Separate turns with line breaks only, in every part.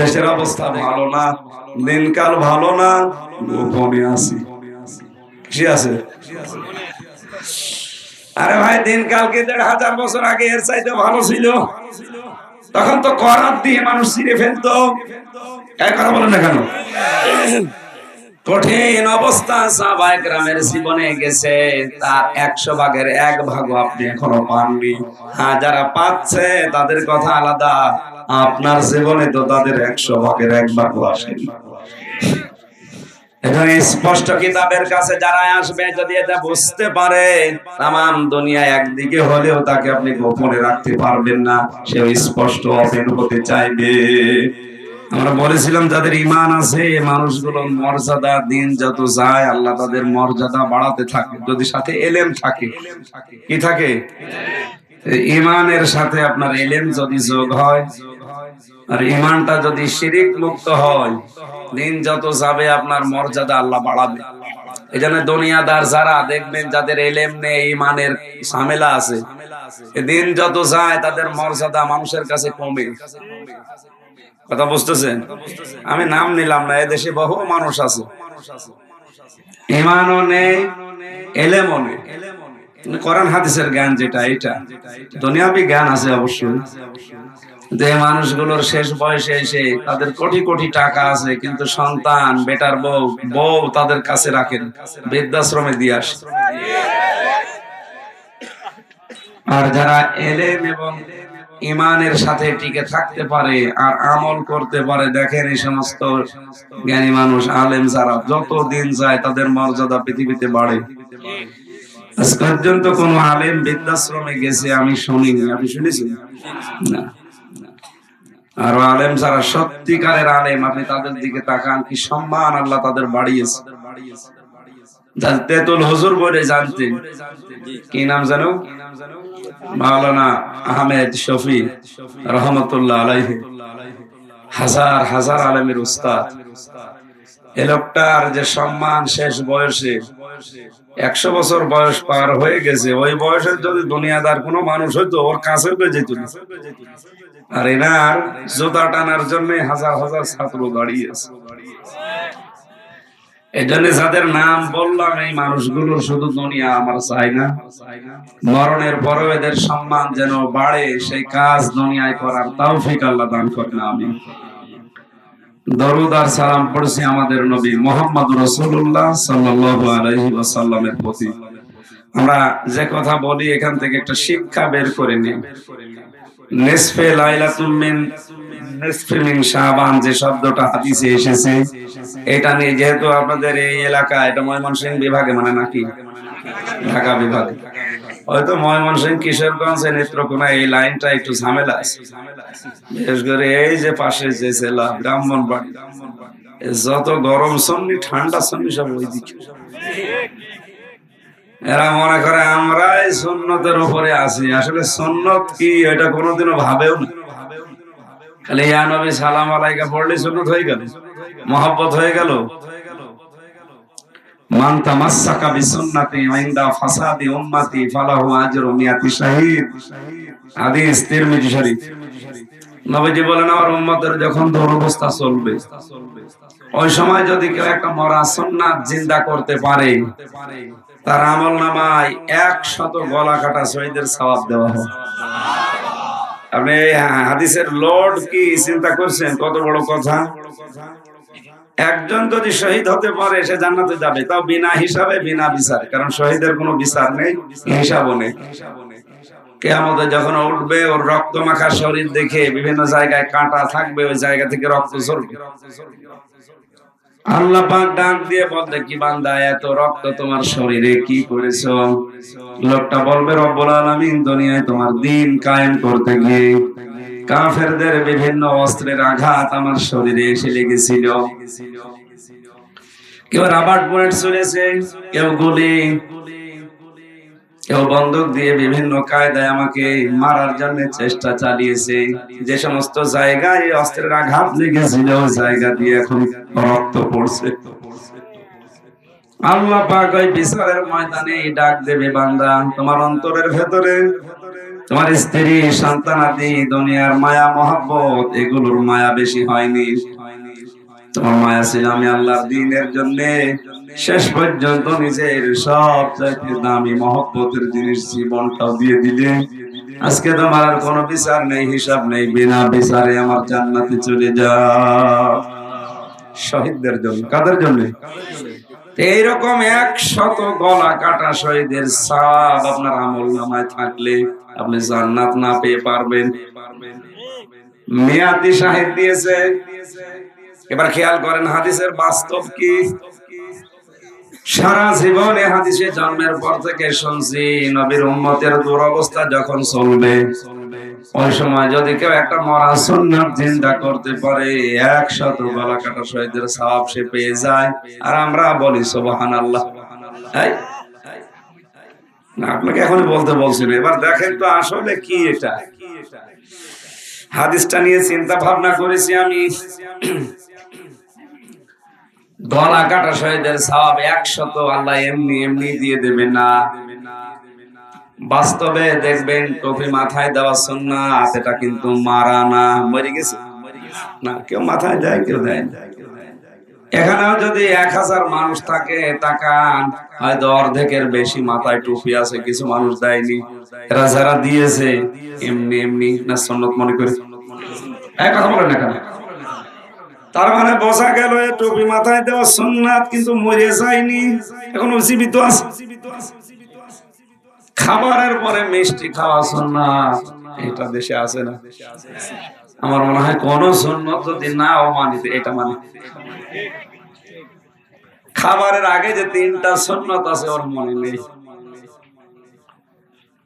দেশের অবস্থা ভালো না, দিনকাল ভালো না, গোপনে আছি। কি আছে? আরে ভাই, দিনকাল কি দেড় হাজার বছর আগে এর চাইতে ভালো ছিল? তখন তো করাত দিয়ে মানুষ ছিঁড়ে ফেলতো। কথা বলেন না কেন? কঠিন অবস্থা সাহাবায়ে গ্রামের জীবনে গেছে তার একশো ভাগের এক ভাগ আপনি এখনও পাননি। হ্যাঁ যারা পাচ্ছে, তাদের কথা আলাদা। আপনার জীবনে তো তাদের একশো ভাগের এক ভাগ আসেনি। আমরা বলেছিলাম, যাদের ইমান আছে মানুষগুলো মর্যাদা, দিন যত যায়, আল্লাহ তাদের মর্যাদা বাড়াতে থাকে, যদি সাথে এলেম থাকে। কি থাকে? ইমানের সাথে আপনার এলেম যদি যোগ হয় আর ইমানটা যদি শিরিক মুক্ত হয়, দিন যত যাবে আপনার মর্যাদা আল্লাহ বাড়াবে। এই জন্য দুনিয়াদার যারা দেখবেন যাদের এলেম নেই ইমানের ঝামেলা আছে দিন যত যায় তাদের মর্যাদা মানুষের কাছে কমে। কথা বুঝতেছেন আমি নাম নিলাম না, এদেশে বহু মানুষ আছে। ইমানও নেই, এলেমও নেই। কোরআন, হাদিসের জ্ঞান যেটা এটা দুনিয়াবি জ্ঞান আছে অবশ্যই। যে মানুষগুলোর শেষ বয়সে এসে তাদের কোটি কোটি টাকা আছে, কিন্তু সন্তান, বেটার বউ বউ তাদের কাছে রাখেন বৃদ্ধাশ্রমে দিয়ে আসে। আর যারা এলেম এবং ইমানের সাথে টিকে থাকতে পারে আর আমল করতে পারে, দেখেন এই সমস্ত জ্ঞানী মানুষ, আলেম যারা যত দিন যায় তাদের মর্যাদা পৃথিবীতে বাড়ে। পর্যন্ত কোন আলেম বৃদ্ধাশ্রমে গেছে, আমি শুনিনি। আর আলেম যারা সত্যিকারের আলেম, আপনি তাদের দিকে তাকান, কি সম্মান আল্লাহ তাদের বাড়িয়েছে। তেতুল হুজুর বলে কি নাম জানো? মাওলানা আহমেদ শফি, রহমতুল্লাহ হাজার হাজার আলেমের উস্তাদ। এ লোকটার যে সম্মান শেষ বয়সে, একশো বছর বয়স পার হয়ে গেছে, ওই বয়সের যদি দুনিয়াদার কোনো মানুষ হইতো, ওর কাছে যেত আর এনার জোতা টানার জন্য হাজার হাজার ছাত্র দাঁড়িয়ে আছে এই জন্য যাদের নাম বললাম, এই মানুষগুলোর শুধু দুনিয়া আমার চাই না। মরণের পরেও এদের সম্মান যেন বাড়ে, সেই কাজ দুনিয়ায় করার তাও ফিক আল্লাহ দান করেন আমি দরুদ আর সালাম পড়ছি আমাদের নবী মোহাম্মদ রসুল্লাহ ওয়াসাল্লামের প্রতি। আমরা যে কথা বলি, এখান থেকে একটা শিক্ষা বের করে এসেছে, এটা নিয়ে যেহেতু আপনাদের এই এলাকা, এটা বিভাগে মানে নাকি? ঢাকা বিভাগে। নেত্রকোনা, এই লাইনটা একটু ঝামেলা বিশেষ করে এই যে পাশে যে জেলা ব্রাহ্মণবাড়ি এ যত গরম সন্নি, ঠান্ডা সন্নি সব ওই দিকে। এরা মনে করে আমরা এই সুন্নতের উপরে আছি। আসলে সুন্নত কি, এটা কোনোদিনও ভাবেও না। খালি ইয়া নবী সালাম আলাইকা পড়লে সুন্নত হয়ে গেল, মহব্বত হয়ে গেল। মান বিসুন্নতি ফাসাদি উম্মতি ফালাহু আজরু মিয়াতি শাহীদ। হাদিস, তিরমিজি শরীফ। নবীজি বলেন, আমার উম্মতের যখন দুরবস্থা চলবে, ওই সময় যদি কেউ একটা মরা সুন্নাত জিন্দা করতে পারে, তার আমল নামায় একশত গলা কাটা শহীদের সওয়াব দেওয়া হয় আপনি হাদিসের লোড কি চিন্তা করছেন? কত বড় কথা? একজন যদি শহীদ হতে পারে, সে জান্নাতে যাবে। তাও বিনা হিসাবে, বিনা বিচার। কারণ শহীদের কোনো বিচার নেই, হিসাবও নেই। কেয়ামতে যখন উঠবে, ওর রক্ত মাখা শরীর দেখে বিভিন্ন জায়গায় কাঁটা থাকবে, ওই জায়গা থেকে রক্ত ঝরবে। আল্লাহ পাক ডাক দিয়ে বলতে, কি বান্দা, এত রক্ত তোমার শরীরে, কি করেছ? লোকটা বলবে, রব্বুল আলামিন, দুনিয়ায় তোমার দিন কায়েম করতে গিয়ে কাফেরদের বিভিন্ন অস্ত্রের আঘাত আমার শরীরে এসে লেগেছিল। কেউ রাবার পয়েন্ট চলেছে কেউ গুলি, কেউ বন্দুক দিয়ে বিভিন্ন কায়দায় আমাকে মারার জন্য চেষ্টা চালিয়েছে। যে সমস্ত জায়গায় অস্ত্রের আঘাত লেগেছিল জায়গা দিয়ে এখন রক্ত পড়ছে। আল্লাহ পাক ওই বিচারের ময়দানে ডাক দেবে বান্দা, তোমার অন্তরের ভেতরে, তোমার স্ত্রী, সন্তানাদি, দুনিয়ার মায়া, মহাব্বত, এগুলোর মায়া বেশি হয়নি। তোমার মায়া ছিল আমি আল্লাহর দিনের জন্য, শেষ পর্যন্ত নিজের সব চাইতে দামি মহব্বতের জিনিস জীবনটাও দিয়ে দিলে। আজকে তোমার আর কোনো বিচার নেই, হিসাব নেই, বিনা বিচারে আমার জান্নাতে চলে যাও। শহীদদের জন্য, কাদের জন্য? এইরকম একশত গলা কাটা শহীদের সাব আপনার আমল নামায় থাকলে আপনি জান্নাত না পেয়ে পারবেন। মেয়াদি সাহেব দিয়েছে। এবার খেয়াল করেন হাদিসের বাস্তব কি? সারা জীবনে হাদিসে জন্মের পর থেকে শুনছি, নবীর উম্মতের দুরবস্থা যখন চলবে ওই সময় যদি কেউ একটা মরা সুন্নাত চিন্তা করতে পারে একশত গলা কাটা শহীদের সওয়াব সে পেয়ে যায়। আর আমরা বলি, সুবহানাল্লাহ। এই, না, আপনাকে বলতে বলছি না। এবার দেখেন তো আসলে কি এটা। হাদিসটা নিয়ে চিন্তা ভাবনা করেছি আমি। গলা কাটা শহীদের সওয়াব একশত আল্লাহ এমনি এমনি দিয়ে দেবে না। বাস্তবে দেখবেন টুপি মাথায় দেওয়া সুন্নাত, এটা কিন্তু মারা না, মরে গেছে। না, কেউ মাথায় দেয়, কেউ দেয় এখানেও যদি এক হাজার মানুষ থাকে, তাকান, হয়তো অর্ধেকের বেশি মাথায় টুপি আছে, কিছু মানুষ দেয়নি। এরা যারা দিয়েছে, এমনি এমনি, না সন্নত মনে করে? এক কথা বলেন না তার মানে বসা গেল টুপি মাথায় দেওয়া সুন্নাত কিন্তু মরে যায়নি, এখনও জীবিত আছে। খাবারের পরে মিষ্টি খাওয়া সুন্নাত। এটা দেশে আছে না? আমার মনে হয় কোন সুন্নত যদি নাও মানিতে এটা মানে। খাবারের আগে যে তিনটা সুন্নত আছে, ওর মনে নেই।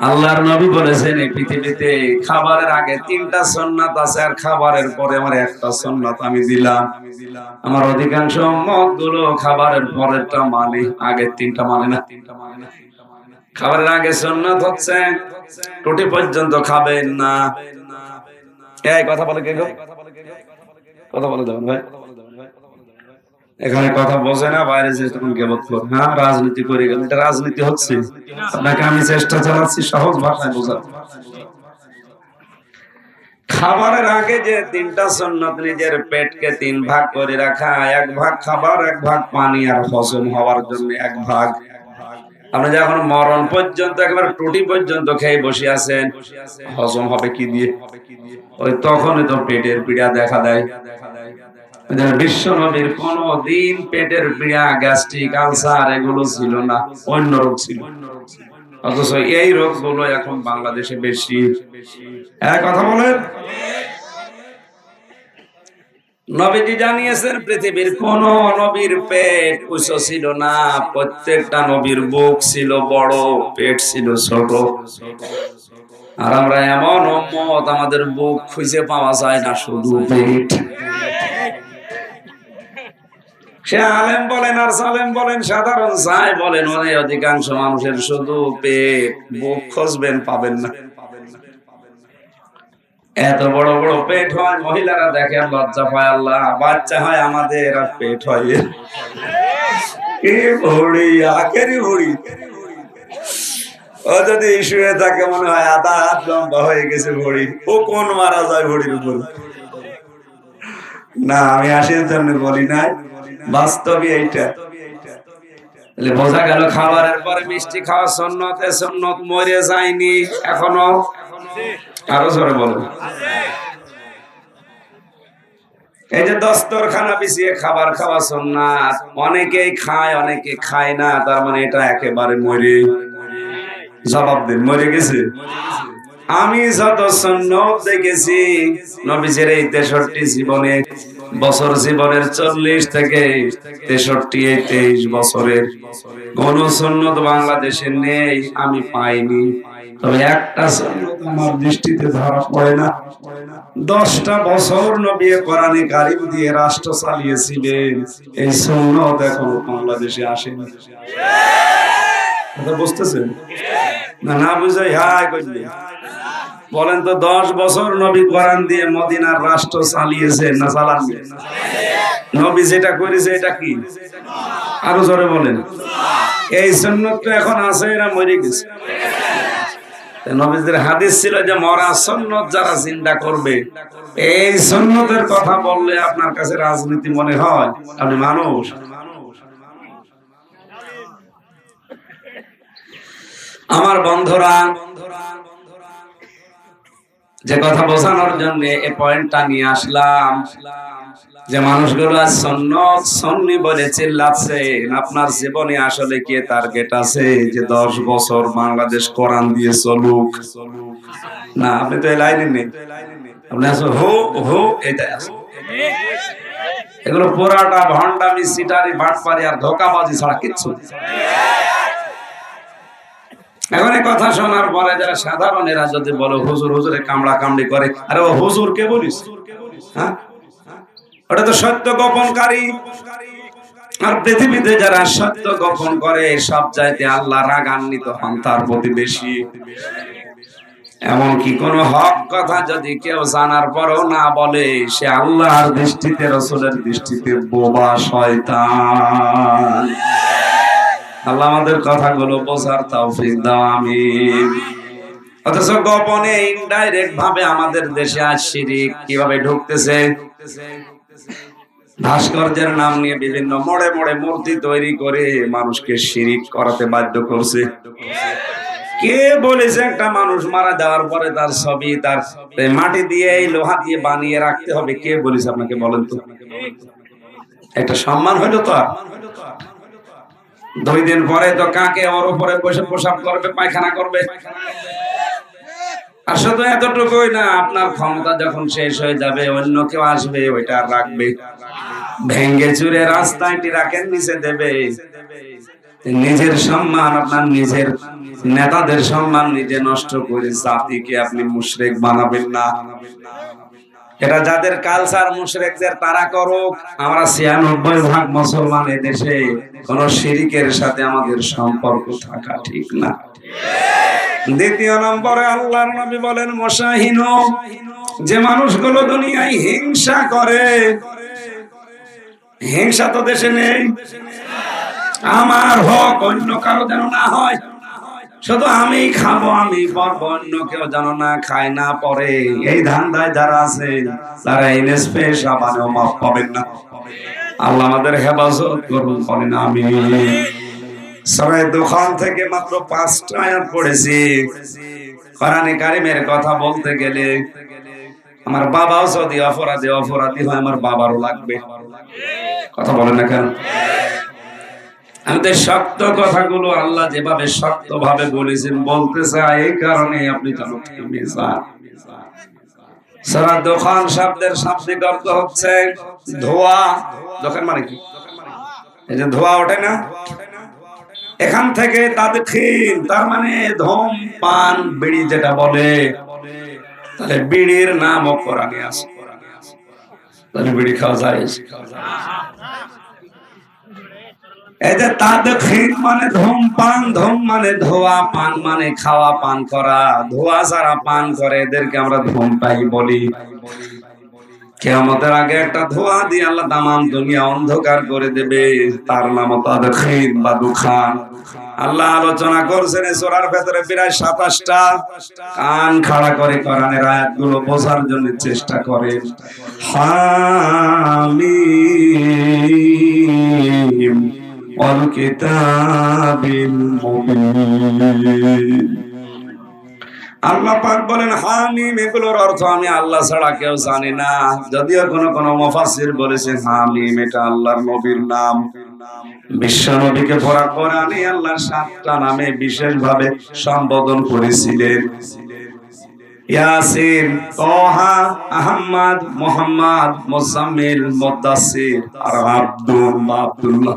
আল্লাহর নবী বলেছেন, এই পৃথিবীতে খাবারের আগে তিনটা সন্ন্যাত আছে আর খাবারের পরে আমার একটা সন্ন্যাত আমি দিলাম। আমার অধিকাংশ মতগুলো খাবারের পরেরটা মানে আগের তিনটা মানে না তিনটা মানে না। খাবারের আগে সন্ন্যাত হচ্ছে টুটি পর্যন্ত খাবেন না। এই কথা বলে কে গো? কথা বলে দেবেন ভাই। এখানে কথা বোঝে না, বাইরে হ্যাঁ রাজনীতি করে গেল। এটা রাজনীতি হচ্ছে। আপনাকে আমি চেষ্টা চালাচ্ছি সহজ ভাষায় বোঝার। খাবারের আগে যে তিনটা সন্ন্যত নিজের পেটকে তিন ভাগ করে রাখা, এক ভাগ খাবার, এক ভাগ পানি আর হজম হওয়ার জন্য এক ভাগ। আপনি যখন মরণ পর্যন্ত, একবার টুটি পর্যন্ত খেয়ে বসে আছেন, হজম হবে কি দিয়ে? ওই তখনই তো পেটের পীড়া দেখা দেয়। বিশ্ব নবীর দিন পেটের পীড়া, গ্যাস্ট্রিক আলসার এগুলো ছিল না, অন্য রোগ ছিল। অথচ এই রোগগুলো এখন বাংলাদেশে বেশি। কথা বলেন। নবীজি জানিয়েছেন, পৃথিবীর কোন নবীর পেট উঁচু ছিল না। প্রত্যেকটা নবীর বুক ছিল বড়, পেট ছিল ছোট। আর আমরা এমন উম্মত, আমাদের বুক খুঁজে পাওয়া যায় না শুধু পেট। সে আলেম বলেন আর সালেম বলেন, সাধারণ যাই বলেন অধিকাংশ মানুষের শুধু পেট। বুক খুঁজবেন, পাবেন না। এত বড় বড় পেট হয়, মহিলারা দেখে, লজ্জা পায় আল্লাহ, বাচ্চা হয় আমাদের আর পেট হয় যদি শুয়ে থাকে, মনে হয় আধা হাত লম্বা হয়ে গেছে ভড়ি ও কোন মারা যায় ভড়ির উপর? না, আমি আসির জন্য বলি নাই। বাস্তবে এইটা। বোঝা গেল খাবারের পরে মিষ্টি খাওয়া সন্ন্যত সন্ন্যত মরে যায়নি, এখনও। আরও জোরে বলুন এই যে দস্তরখানা পিছিয়ে খাবার খাওয়া সন্ন্যাত অনেকেই খায়, অনেকে খায় না, তার মানে এটা একেবারে মরে জবাব দিন, মরে গেছে? আমি যত সন্ন্যত দেখেছি, নবীজের এই তেষট্টি জীবনে, বছর জীবনের চল্লিশ থেকে তেষট্টি এই তেইশ বছরের কোন সন্ন্যত বাংলাদেশে নেই, আমি পাইনি। তবে একটা সন্ন্যত আমার দৃষ্টিতে ধরা পড়ে না। দশটা বছর নবী কোরআনে কারিম দিয়ে রাষ্ট্র চালিয়েছিলেন। এই সন্ন্যত এখন বাংলাদেশে আসেনি। বুঝতেছেন? বলেন তো, দশ বছর নবী কোরআন দিয়ে মদিনার রাষ্ট্র চালিয়েছে না চালান নবী যেটা করেছে, এটা কি? আরও জোরে বলেন। এই সুন্নত তো এখন আছে, এরা মরে গেছে। নবীদের হাদিস ছিল যে, মরা সন্ন্যত যারা চিন্তা করবে, এই সন্ন্যতের কথা বললে আপনার কাছে রাজনীতি মনে হয়? আপনি মানুষ? আমার বন্ধুরা, যে কথা বোঝানোর জন্য এই পয়েন্টটা নিয়ে আসলাম, যে মানুষগুলো সন্ন্যত, সন্নি বলে চিল্লাচ্ছে, আপনার জীবনে আসলে কি টার্গেট আছে? যে দশ বছর বাংলাদেশ কোরআন দিয়ে চলুক। না, আপনি তো এই লাইনে নেই। আপনি আসো হো হো, এটাই এগুলো পুরাটা ভণ্ডামি, সিটারি, বাটপারি আর ধোকাবাজি ছাড়া কিচ্ছু। এখন কথা শোনার পরে যারা সাধারণেরা যদি বলো, হুজুর, হুজুরে কামড়া কামড়ি করে। আরে ও হুজুর, কে বলিস? হ্যাঁ? ওটা তো সত্য গোপনকারী। আর পৃথিবীতে যারা সত্য গোপন করে, সব চাইতে আল্লাহ রাগান্বিত হন, তার প্রতি বেশি। এমনকি কোন হক কথা যদি কেউ জানার পরও না বলে, সে আল্লাহর দৃষ্টিতে, রসুলের দৃষ্টিতে বোবা শয়তান। আল্লাহ আমাদের কথাগুলো বোঝার তৌফিক দাও, আমিন। অথচ গোপনে ইনডাইরেক্ট ভাবে আমাদের দেশে আজ কীভাবে ঢুকতেছে? ভাস্কর্যের নাম নিয়ে বিভিন্ন মোড়ে মোড়ে মূর্তি তৈরি করে মানুষকে শিরিক করাতে বাধ্য করছে। কে বলেছে একটা মানুষ মারা যাওয়ার পরে তার ছবি, তার মাটি দিয়ে লোহা দিয়ে বানিয়ে রাখতে হবে? কে বলেছে? আপনাকে বলেন তো। একটা সম্মান হইল তো দুই দিন পরে তো কাকে ওর উপরে বসে প্রসাব করবে পায়খানা করবে? আর শুধু এতটুকুই না, আপনার ক্ষমতা যখন শেষ হয়ে যাবে, অন্য কেউ আসবে, ওইটা রাখবে। ভেঙ্গে চুরে রাস্তায় রাখেন নিচে দেবে। নিজের সম্মান, আপনার নিজের নেতাদের সম্মান নিজে নষ্ট করে জাতিকে আপনি মুশরেক বানাবেন না। এটা যাদের কালচার মুশরেকদের তারা করুক, আমরা ছিয়ানব্বই ভাগ মুসলমান দেশে, কোন শিরিকের সাথে আমাদের সম্পর্ক থাকা ঠিক না। দ্বিতীয় নম্বরে আল্লাহর নবী বলেন, মশাহীন, যে মানুষগুলো দুনিয়ায় হিংসা করে, হিংসা তো দেশে নেই। আমার হক অন্য কারও যেন না হয়। শুধু আমি খাব, আমি পরবো, অন্য কেউ যেন না খায়, না পরে এই ধান্দায় যারা আছে, তারা এনএসপে সাবানেও মাফ পাবেন না। আল্লাহ আমাদের হেফাজত করুন করেন আমি সবাই দোকান থেকে মাত্র পাঁচটা আয়াত পড়েছি। কোরআনে কারিমের কথা বলতে গেলে, আমার বাবাও যদি অপরাধী অপরাধী হয়, আমার বাবারও লাগবে। কথা বলেন না কেন? আমাদের শক্ত কথাগুলো আল্লাহ যেভাবে শক্ত ভাবে বলেছেন, বলতে চায় এই কারণে আপনি সারা দোকান শব্দের হচ্ছে ধোয়া। দোকান মানে কি? এই যে ধোয়া ওঠে না? এখান থেকে তাদের খিন তার মানে ধম, পান, বিড়ি যেটা বলে, তাহলে বিড়ির নামও তাহলে বিড়ি খাওয়া যায়? তাদের মানে ধম পান, ধম মানে ধোয়া পান মানে খাওয়া পান করা। ধোয়া পান করে, এদেরকে আমরা ধম পাই বলি। কেমতের আগে একটা ধোয়া দিয়ে আল্লাহ তামাম দুনিয়া অন্ধকার করে দেবে। তার নাম তাদের বা দুখান। আল্লাহ আলোচনা করছেন সোরার ভেতরে প্রায় সাতাশটা। কান খাড়া করে কোরআনের আয়াতগুলো বোঝার জন্য চেষ্টা করে। হামিম। আল্লাহ পাক বলেন, হামিম এগুলোর অর্থ আমি আল্লাহ ছাড়া কেউ জানি না। যদিও কোন বলেছে, হামিম এটা আল্লাহর নবীর নাম। বিশ্ব নবীকে আল্লাহর সাতটা নামে বিশেষ ভাবে সম্বোধন করেছিলেন। আহমদ মোহাম্মদ মোসাম্মিল মুদাসসির, আর আব্দুল, আব্দুল্লাহ।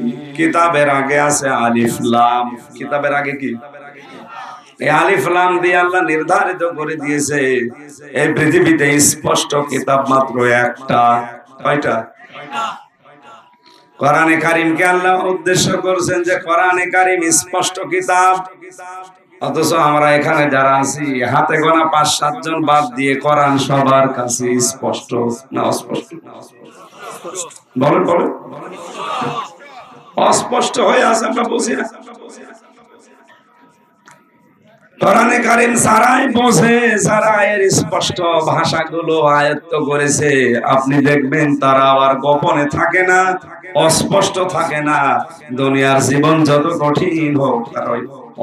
কিতাবের আগে আছে আলিফ লাম। কিতাবের আগে কি? এই আলিফ লাম দিয়ে আল্লাহ নির্ধারিত করে দিয়েছে, এই পৃথিবীতে স্পষ্ট কিতাব মাত্র একটা। কয়টা? কোরআনে কারিমকে আল্লাহ উদ্দেশ্য করছেন যে কোরআনে কারিম স্পষ্ট কিতাব। অথচ আমরা এখানে যারা আছি, হাতে গোনা পাঁচ সাতজন বাদ দিয়ে কোরআন সবার কাছে স্পষ্ট না অস্পষ্ট? বলেন বলেন। অস্পষ্ট হয়ে আছে, আমরা বুঝি আয়ত্ত করেছে। আপনি দেখবেন তারা আবার গোপনে থাকে না, অস্পষ্ট থাকে না। দুনিয়ার জীবন যত কঠিন হোক, তারা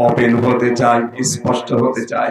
ওপেন হতে চায়, স্পষ্ট হতে চায়।